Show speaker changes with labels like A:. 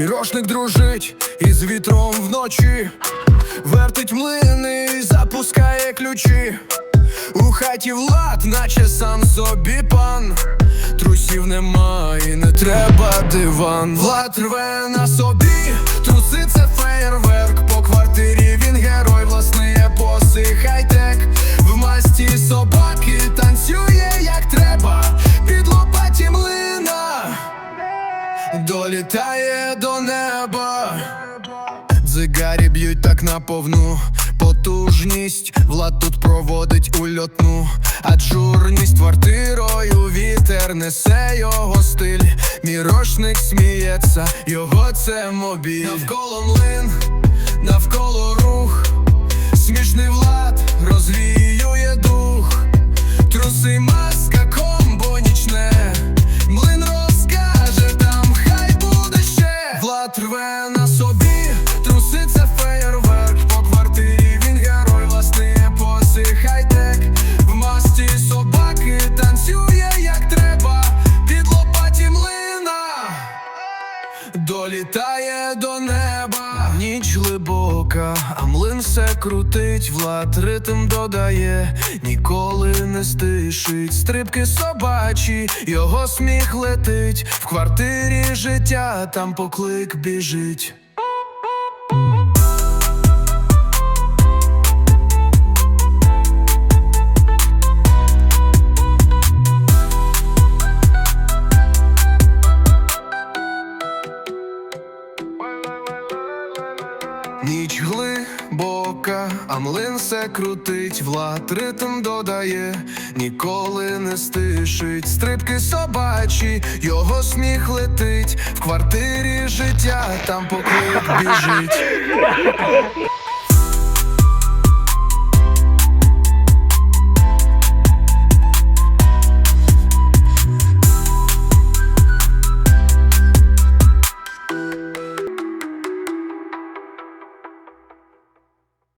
A: Мірошник дружить із вітром вночі, вертить млини і запускає ключі. У хаті влад, наче сам собі пан. Трусів нема і не треба диван. Влад рве на собі, долітає до неба. Дзигарі б'ють так на повну потужність. Влад тут проводить ульотну аджурність квартирою вітер несе його стиль. Мірошник сміється, його це мобіль. Навколо млин, навколо долітає до неба. Ніч глибока, а млин все крутить, влад ритм додає, ніколи не стишить. Стрибки собачі, його сміх летить. В квартирі життя, там поклик біжить. Ніч глибока, а млин все крутить, влад ритм додає, ніколи не стишить. Стрибки собачі, його сміх летить. В квартирі життя, там поклик біжить.